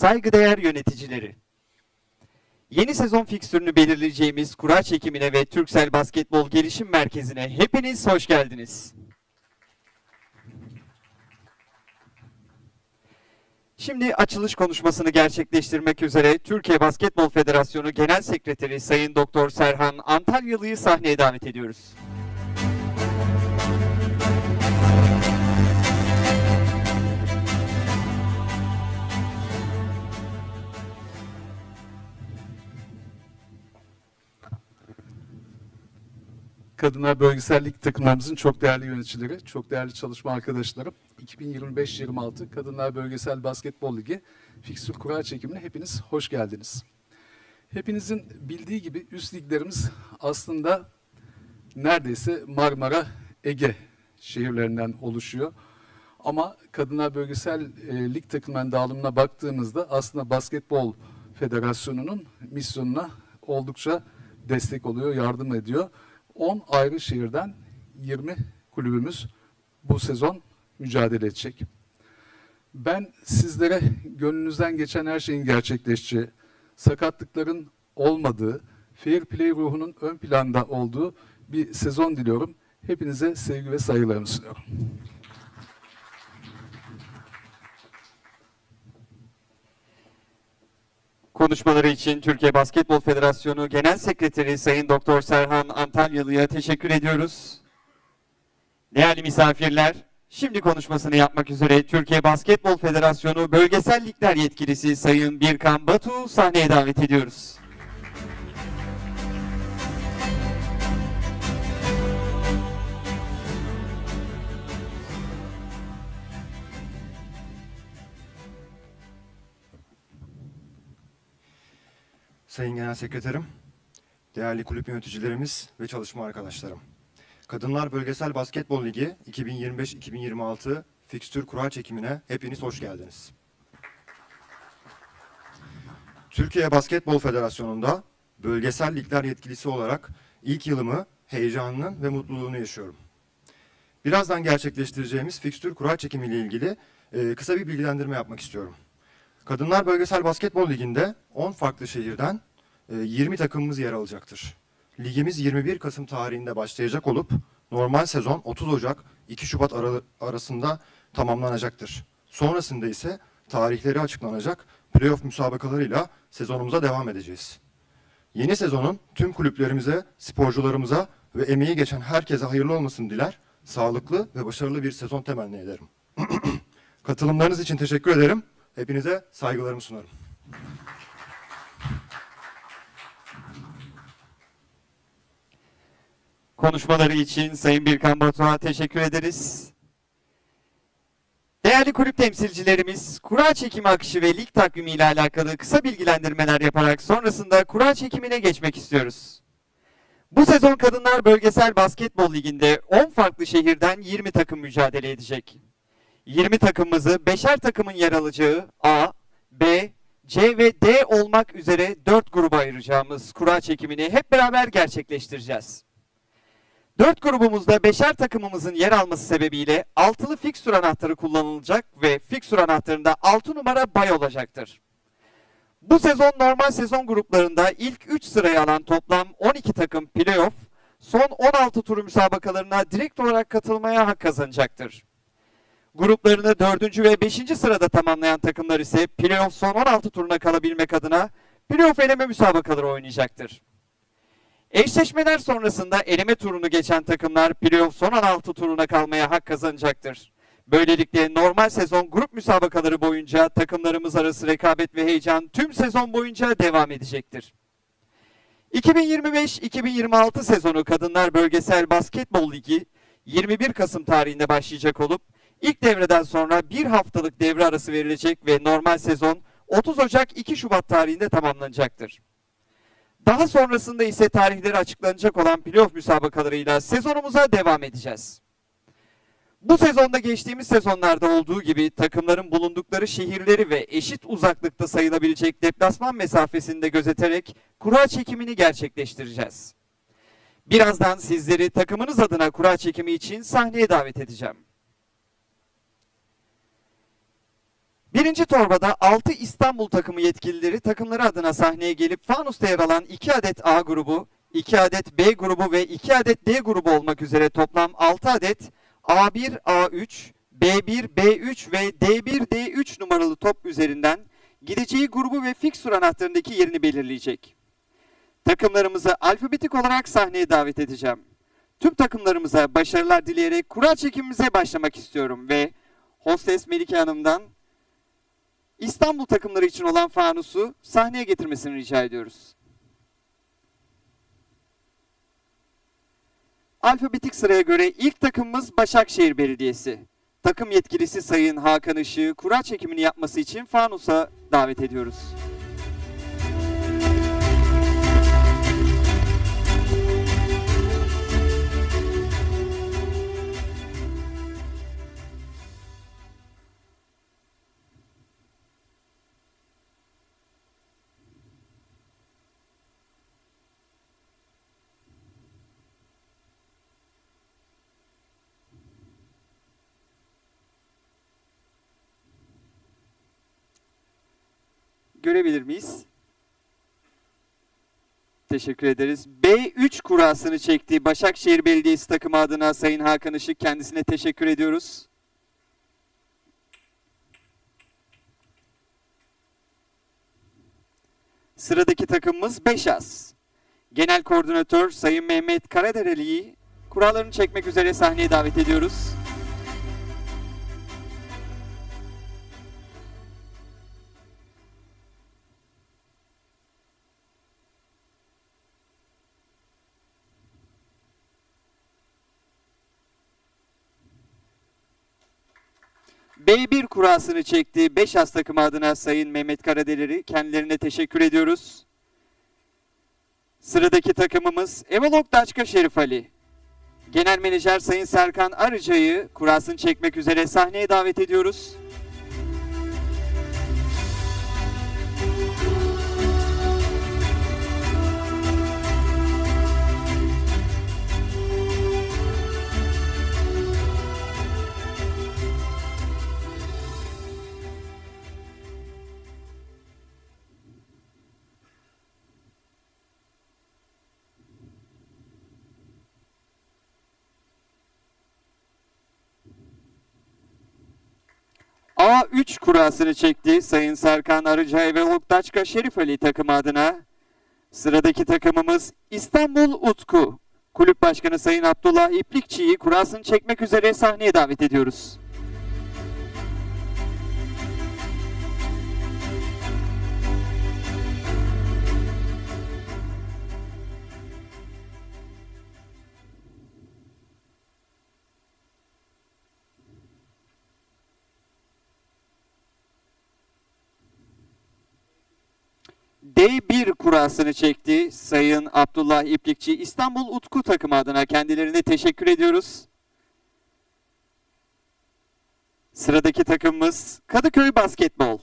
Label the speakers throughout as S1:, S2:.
S1: Saygıdeğer yöneticileri. Yeni sezon fikstürünü belirleyeceğimiz kura çekimine ve Türksel Basketbol Gelişim Merkezi'ne hepiniz hoş geldiniz. Şimdi açılış konuşmasını gerçekleştirmek üzere Türkiye Basketbol Federasyonu Genel Sekreteri Sayın Doktor Serhan Antalyalı'yı sahneye davet ediyoruz.
S2: Kadınlar Bölgesellik takımlarımızın çok değerli yöneticileri, çok değerli çalışma arkadaşlarım. 2025-26 Kadınlar Bölgesel Basketbol Ligi fikstür kura çekimine hepiniz hoş geldiniz. Hepinizin bildiği gibi üst liglerimiz aslında neredeyse Marmara, Ege şehirlerinden oluşuyor. Ama Kadınlar Bölgesel e, Lig takımlarının dağılımına baktığımızda aslında Basketbol Federasyonu'nun misyonuna oldukça destek oluyor, yardım ediyor. 10 ayrı şehirden 20 kulübümüz bu sezon mücadele edecek. Ben sizlere gönlünüzden geçen her şeyin gerçekleşeceği, sakatlıkların olmadığı, fair play ruhunun ön planda olduğu bir sezon diliyorum. Hepinize sevgi ve saygılarımı sunuyorum.
S1: Konuşmaları için Türkiye Basketbol Federasyonu Genel Sekreteri Sayın Doktor Serhan Antalyalı'ya teşekkür ediyoruz. Değerli misafirler, şimdi konuşmasını yapmak üzere Türkiye Basketbol Federasyonu Bölgesel Ligler Yetkilisi Sayın Birkan Batu sahneye davet ediyoruz.
S3: Sayın Genel Sekreterim, değerli kulüp yöneticilerimiz ve çalışma arkadaşlarım. Kadınlar Bölgesel Basketbol Ligi 2025-2026 fikstür kura çekimine hepiniz hoş geldiniz. Türkiye Basketbol Federasyonu'nda bölgesel ligler yetkilisi olarak ilk yılımı heyecanının ve mutluluğunu yaşıyorum. Birazdan gerçekleştireceğimiz fikstür kura çekimi ilgili e, kısa bir bilgilendirme yapmak istiyorum. Kadınlar Bölgesel Basketbol Ligi'nde 10 farklı şehirden 20 takımımız yer alacaktır. Ligimiz 21 Kasım tarihinde başlayacak olup normal sezon 30 Ocak 2 Şubat ara- arasında tamamlanacaktır. Sonrasında ise tarihleri açıklanacak playoff müsabakalarıyla sezonumuza devam edeceğiz. Yeni sezonun tüm kulüplerimize, sporcularımıza ve emeği geçen herkese hayırlı olmasını diler, sağlıklı ve başarılı bir sezon temenni ederim. Katılımlarınız için teşekkür ederim. Hepinize saygılarımı sunarım.
S1: Konuşmaları için Sayın Birkan Batu'na teşekkür ederiz. Değerli kulüp temsilcilerimiz, kura çekimi akışı ve lig takvimi ile alakalı kısa bilgilendirmeler yaparak sonrasında kura çekimine geçmek istiyoruz. Bu sezon Kadınlar Bölgesel Basketbol Ligi'nde 10 farklı şehirden 20 takım mücadele edecek. 20 takımımızı 5'er takımın yer alacağı A, B, C ve D olmak üzere 4 gruba ayıracağımız kura çekimini hep beraber gerçekleştireceğiz. Dört grubumuzda beşer takımımızın yer alması sebebiyle altılı fikstür anahtarı kullanılacak ve fikstür anahtarında 6 numara bay olacaktır. Bu sezon normal sezon gruplarında ilk 3 sırayı alan toplam 12 takım playoff, son 16 turu müsabakalarına direkt olarak katılmaya hak kazanacaktır. Gruplarını 4. ve 5. sırada tamamlayan takımlar ise playoff son 16 turuna kalabilmek adına playoff eleme müsabakaları oynayacaktır. Eşleşmeler sonrasında eleme turunu geçen takımlar playoff son 16 turuna kalmaya hak kazanacaktır. Böylelikle normal sezon grup müsabakaları boyunca takımlarımız arası rekabet ve heyecan tüm sezon boyunca devam edecektir. 2025-2026 sezonu Kadınlar Bölgesel Basketbol Ligi 21 Kasım tarihinde başlayacak olup ilk devreden sonra bir haftalık devre arası verilecek ve normal sezon 30 Ocak 2 Şubat tarihinde tamamlanacaktır. Daha sonrasında ise tarihleri açıklanacak olan playoff müsabakalarıyla sezonumuza devam edeceğiz. Bu sezonda geçtiğimiz sezonlarda olduğu gibi takımların bulundukları şehirleri ve eşit uzaklıkta sayılabilecek deplasman mesafesini de gözeterek kura çekimini gerçekleştireceğiz. Birazdan sizleri takımınız adına kura çekimi için sahneye davet edeceğim. Birinci torbada 6 İstanbul takımı yetkilileri takımları adına sahneye gelip Fanus'ta yer alan 2 adet A grubu, 2 adet B grubu ve 2 adet D grubu olmak üzere toplam 6 adet A1, A3, B1, B3 ve D1, D3 numaralı top üzerinden gideceği grubu ve fiksür anahtarındaki yerini belirleyecek. Takımlarımızı alfabetik olarak sahneye davet edeceğim. Tüm takımlarımıza başarılar dileyerek kura çekimimize başlamak istiyorum ve hostes Melike Hanım'dan İstanbul takımları için olan fanusu sahneye getirmesini rica ediyoruz. Alfabetik sıraya göre ilk takımımız Başakşehir Belediyesi. Takım yetkilisi Sayın Hakan Işık'ı kura çekimini yapması için fanusa davet ediyoruz. Görebilir miyiz? Teşekkür ederiz. B3 kurasını çekti. Başakşehir Belediyesi takımı adına Sayın Hakan Işık kendisine teşekkür ediyoruz. Sıradaki takımımız Beşas. Genel Koordinatör Sayın Mehmet Karadereli'yi kurallarını çekmek üzere sahneye davet ediyoruz. B1 kurasını çekti. 5 as takımı adına Sayın Mehmet Karadeleri kendilerine teşekkür ediyoruz. Sıradaki takımımız Evolog Daçka Şerif Ali. Genel Menajer Sayın Serkan Arıca'yı kurasını çekmek üzere sahneye davet ediyoruz. A3 kurasını çekti Sayın Serkan Arıcay ve Oktaçka Şerif Ali takımı adına. Sıradaki takımımız İstanbul Utku. Kulüp Başkanı Sayın Abdullah İplikçi'yi kurasını çekmek üzere sahneye davet ediyoruz. D1 kurasını çekti Sayın Abdullah İplikçi. İstanbul Utku takımı adına kendilerine teşekkür ediyoruz. Sıradaki takımımız Kadıköy Basketbol.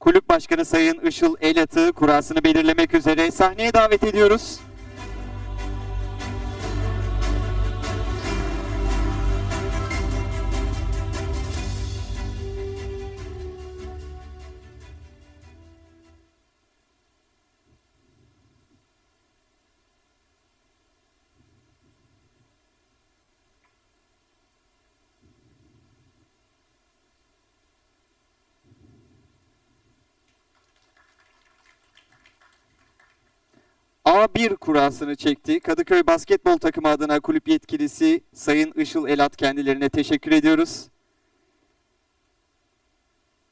S1: Kulüp Başkanı Sayın Işıl Elat'ı kurasını belirlemek üzere sahneye davet ediyoruz. A1 kurasını çekti. Kadıköy Basketbol takımı adına kulüp yetkilisi Sayın Işıl Elat kendilerine teşekkür ediyoruz.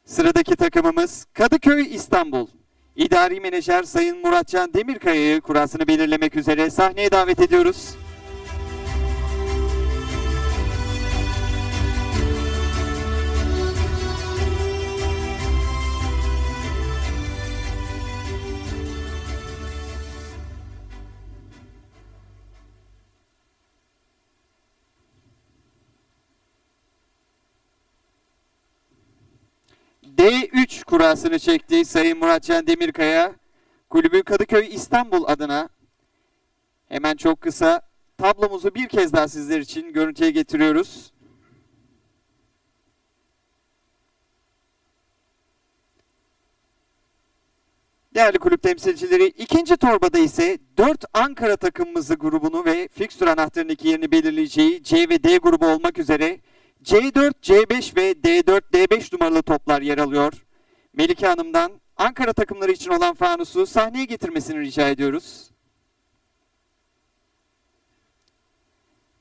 S1: Sıradaki takımımız Kadıköy İstanbul. İdari menajer Sayın Muratcan Demirkaya'yı kurasını belirlemek üzere sahneye davet ediyoruz. Kurasını çekti Sayın Muratcan Demirkaya. Kulübü Kadıköy İstanbul adına hemen çok kısa tablomuzu bir kez daha sizler için görüntüye getiriyoruz. Değerli kulüp temsilcileri ikinci torbada ise 4 Ankara takımımızı grubunu ve fikstür anahtarındaki yerini belirleyeceği C ve D grubu olmak üzere C4, C5 ve D4, D5 numaralı toplar yer alıyor. Melike Hanım'dan Ankara takımları için olan fanusu sahneye getirmesini rica ediyoruz.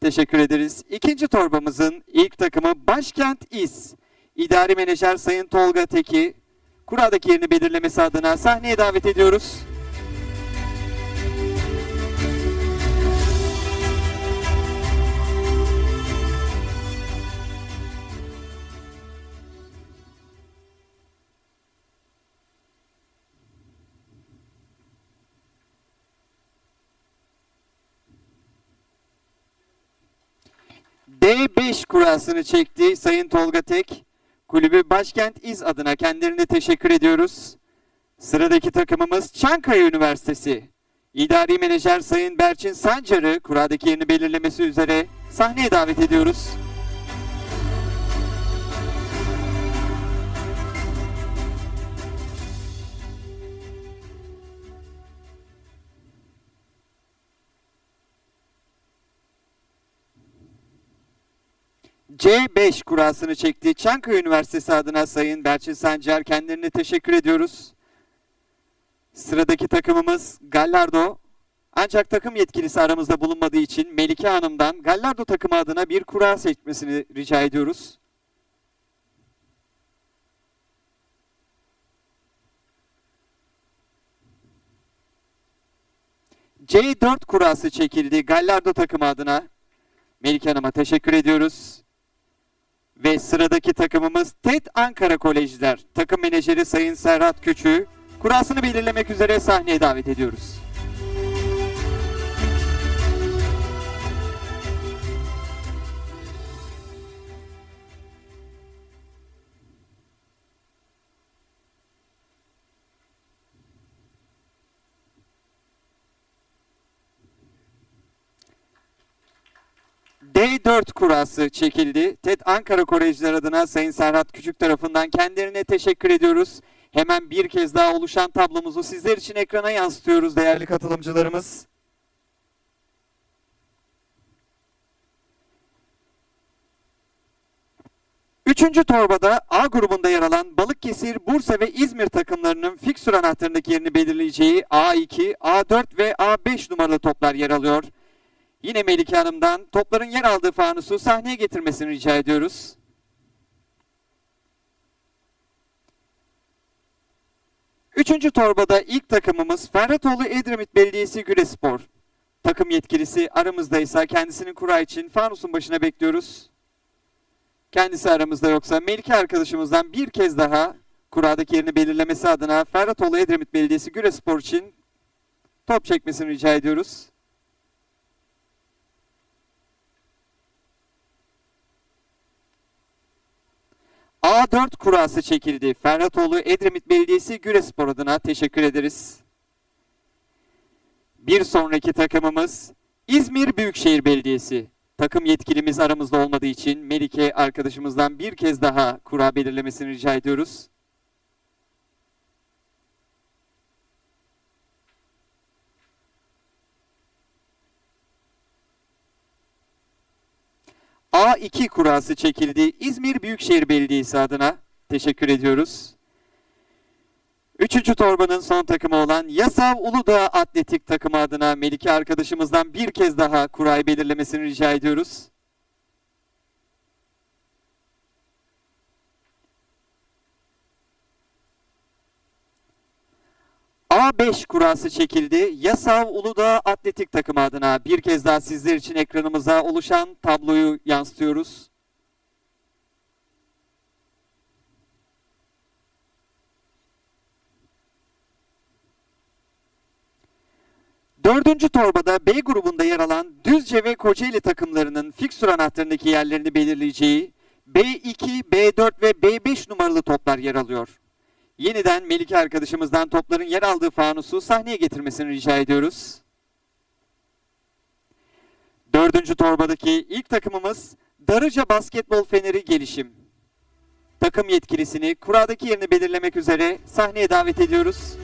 S1: Teşekkür ederiz. İkinci torbamızın ilk takımı Başkent İz. İdari Menajer Sayın Tolga Teki, kuradaki yerini belirlemesi adına sahneye davet ediyoruz. D5 kurasını çekti Sayın Tolga Tek. Kulübü Başkent İz adına kendilerine teşekkür ediyoruz. Sıradaki takımımız Çankaya Üniversitesi. İdari Menajer Sayın Berçin Sancar'ı kuradaki yerini belirlemesi üzere sahneye davet ediyoruz. C5 kurasını çekti. Çankaya Üniversitesi adına Sayın Berçin Sancar kendilerine teşekkür ediyoruz. Sıradaki takımımız Gallardo. Ancak takım yetkilisi aramızda bulunmadığı için Melike Hanım'dan Gallardo takımı adına bir kura seçmesini rica ediyoruz. C4 kurası çekildi Gallardo takımı adına. Melike Hanım'a teşekkür ediyoruz. Ve sıradaki takımımız TED Ankara Kolejler. Takım menajeri Sayın Serhat Küçüğü. Kurasını belirlemek üzere sahneye davet ediyoruz. D4 kurası çekildi. TED Ankara Kolejler adına Sayın Serhat Küçük tarafından kendilerine teşekkür ediyoruz. Hemen bir kez daha oluşan tablomuzu sizler için ekrana yansıtıyoruz değerli katılımcılarımız. Üçüncü torbada A grubunda yer alan Balıkesir, Bursa ve İzmir takımlarının fiksür anahtarındaki yerini belirleyeceği A2, A4 ve A5 numaralı toplar yer alıyor. Yine Melike Hanım'dan topların yer aldığı fanusu sahneye getirmesini rica ediyoruz. Üçüncü torbada ilk takımımız Ferhatoğlu Edremit Belediyesi Gürespor. Takım yetkilisi aramızdaysa kendisinin kura için fanusun başına bekliyoruz. Kendisi aramızda yoksa Melike arkadaşımızdan bir kez daha kuradaki yerini belirlemesi adına Ferhatoğlu Edremit Belediyesi Gürespor için top çekmesini rica ediyoruz. A4 kurası çekildi. Ferhatoğlu Edremit Belediyesi Gürespor adına teşekkür ederiz. Bir sonraki takımımız İzmir Büyükşehir Belediyesi. Takım yetkilimiz aramızda olmadığı için Melike arkadaşımızdan bir kez daha kura belirlemesini rica ediyoruz. A2 kurası çekildi. İzmir Büyükşehir Belediyesi adına teşekkür ediyoruz. Üçüncü torbanın son takımı olan Yasav Uludağ Atletik takımı adına Melike arkadaşımızdan bir kez daha kurayı belirlemesini rica ediyoruz. A5 kurası çekildi. Yasav Uludağ Atletik takımı adına bir kez daha sizler için ekranımıza oluşan tabloyu yansıtıyoruz. Dördüncü torbada B grubunda yer alan Düzce ve Kocaeli takımlarının fiksür anahtarındaki yerlerini belirleyeceği B2, B4 ve B5 numaralı toplar yer alıyor. Yeniden Melike arkadaşımızdan topların yer aldığı fanusu sahneye getirmesini rica ediyoruz. Dördüncü torbadaki ilk takımımız Darıca Basketbol Feneri Gelişim. Takım yetkilisini kuradaki yerini belirlemek üzere sahneye davet ediyoruz.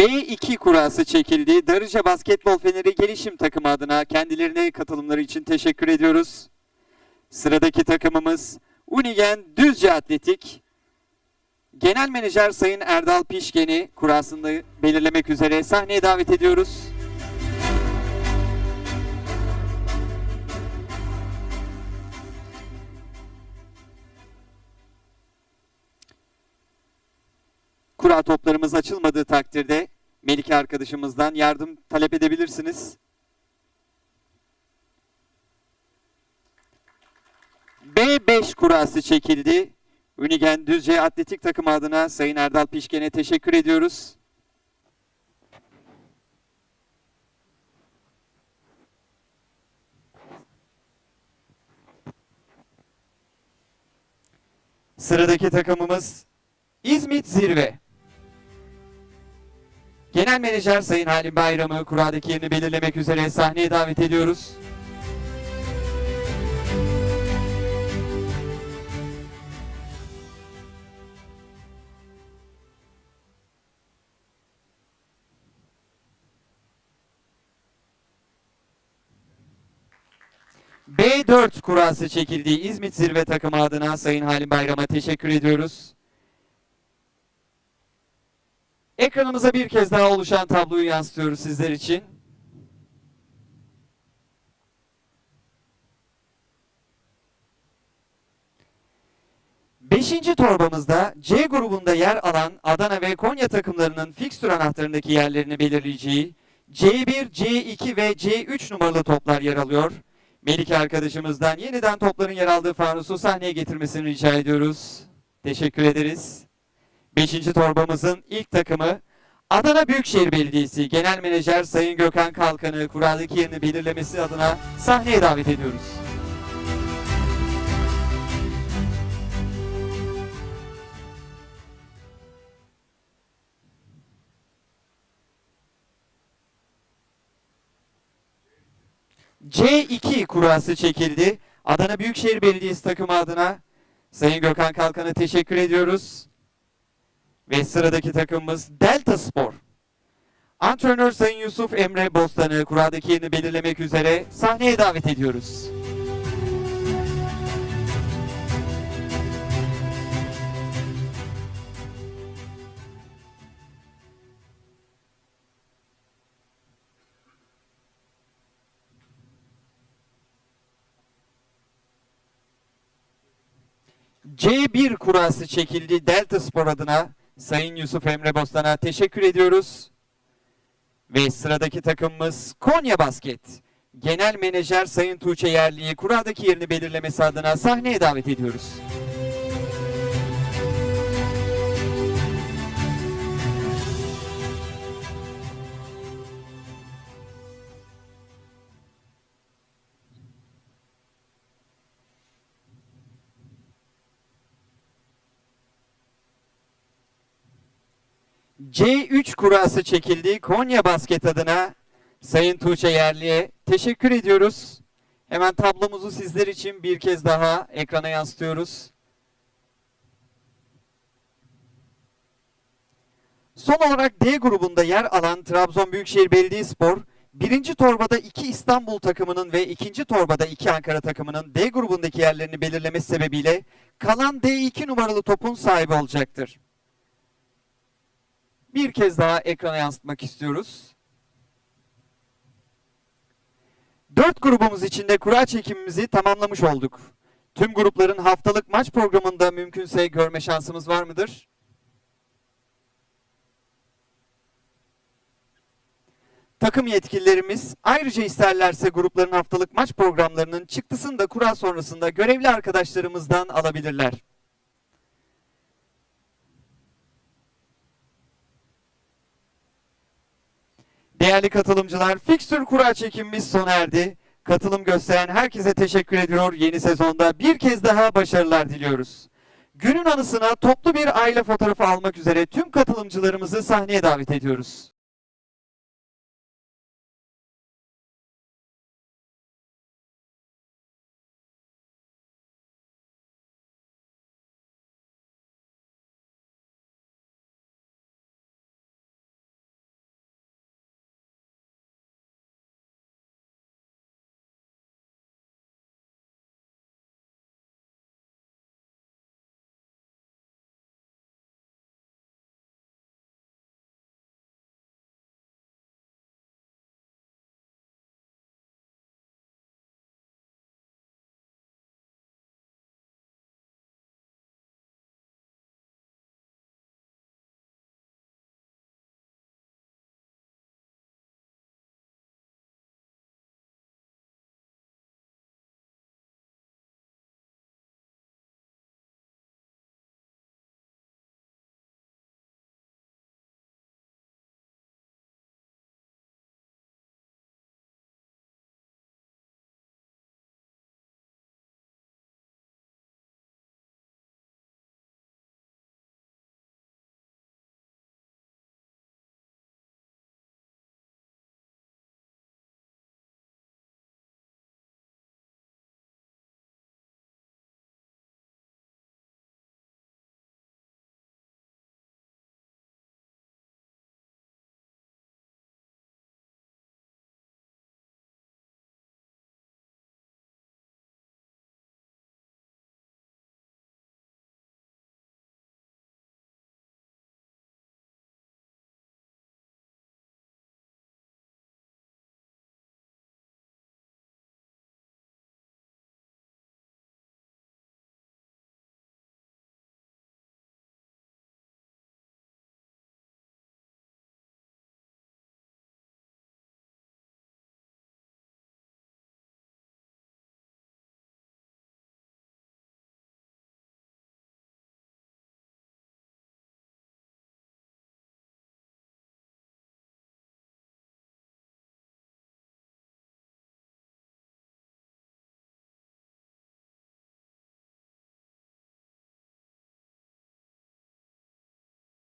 S1: B2 kurası çekildi. Darıca Basketbol Feneri Gelişim takımı adına kendilerine katılımları için teşekkür ediyoruz. Sıradaki takımımız Unigen Düzce Atletik. Genel Menajer Sayın Erdal Pişgen'i kurasında belirlemek üzere sahneye davet ediyoruz. Kura toplarımız açılmadığı takdirde Melike arkadaşımızdan yardım talep edebilirsiniz. B5 kurası çekildi. Unigen Düzce Atletik takımı adına Sayın Erdal Pişken'e teşekkür ediyoruz. Sıradaki takımımız İzmit Zirve. Genel Menajer Sayın Halim Bayram'ı kuradaki yerini belirlemek üzere sahneye davet ediyoruz. B4 kurası çekildiği İzmit Zirve takımı adına Sayın Halim Bayram'a teşekkür ediyoruz. Ekranımıza bir kez daha oluşan tabloyu yansıtıyoruz sizler için. Beşinci torbamızda C grubunda yer alan Adana ve Konya takımlarının fikstür anahtarındaki yerlerini belirleyeceği C1, C2 ve C3 numaralı toplar yer alıyor. Melike arkadaşımızdan yeniden topların yer aldığı fanusu sahneye getirmesini rica ediyoruz. Teşekkür ederiz. Beşinci torbamızın ilk takımı Adana Büyükşehir Belediyesi Genel Menajer Sayın Gökhan Kalkan'ı kuradaki yerini belirlemesi adına sahneye davet ediyoruz. C2 kurası çekildi. Adana Büyükşehir Belediyesi takımı adına Sayın Gökhan Kalkan'a teşekkür ediyoruz. Ve sıradaki takımımız Delta Spor. Antrenör Sayın Yusuf Emre Bostan'ı kuradaki yerini belirlemek üzere sahneye davet ediyoruz. C1 kurası çekildi Delta Spor adına Sayın Yusuf Emre Bostan'a teşekkür ediyoruz. Ve sıradaki takımımız Konya Basket. Genel Menajer Sayın Tuğçe Yerli'yi kuradaki yerini belirlemesi adına sahneye davet ediyoruz. C3 kurası çekildi. Konya Basket adına Sayın Tuğçe Yerli'ye teşekkür ediyoruz. Hemen tablomuzu sizler için bir kez daha ekrana yansıtıyoruz. Son olarak D grubunda yer alan Trabzon Büyükşehir Belediyespor, birinci torbada iki İstanbul takımının ve ikinci torbada iki Ankara takımının D grubundaki yerlerini belirlemesi sebebiyle kalan D2 numaralı topun sahibi olacaktır bir kez daha ekrana yansıtmak istiyoruz. Dört grubumuz içinde kura çekimimizi tamamlamış olduk. Tüm grupların haftalık maç programında mümkünse görme şansımız var mıdır? Takım yetkililerimiz ayrıca isterlerse grupların haftalık maç programlarının çıktısını da kura sonrasında görevli arkadaşlarımızdan alabilirler. Değerli katılımcılar, fikstür kura çekimimiz sona erdi. Katılım gösteren herkese teşekkür ediyor. Yeni sezonda bir kez daha başarılar diliyoruz. Günün anısına toplu bir aile fotoğrafı almak üzere tüm katılımcılarımızı sahneye davet ediyoruz.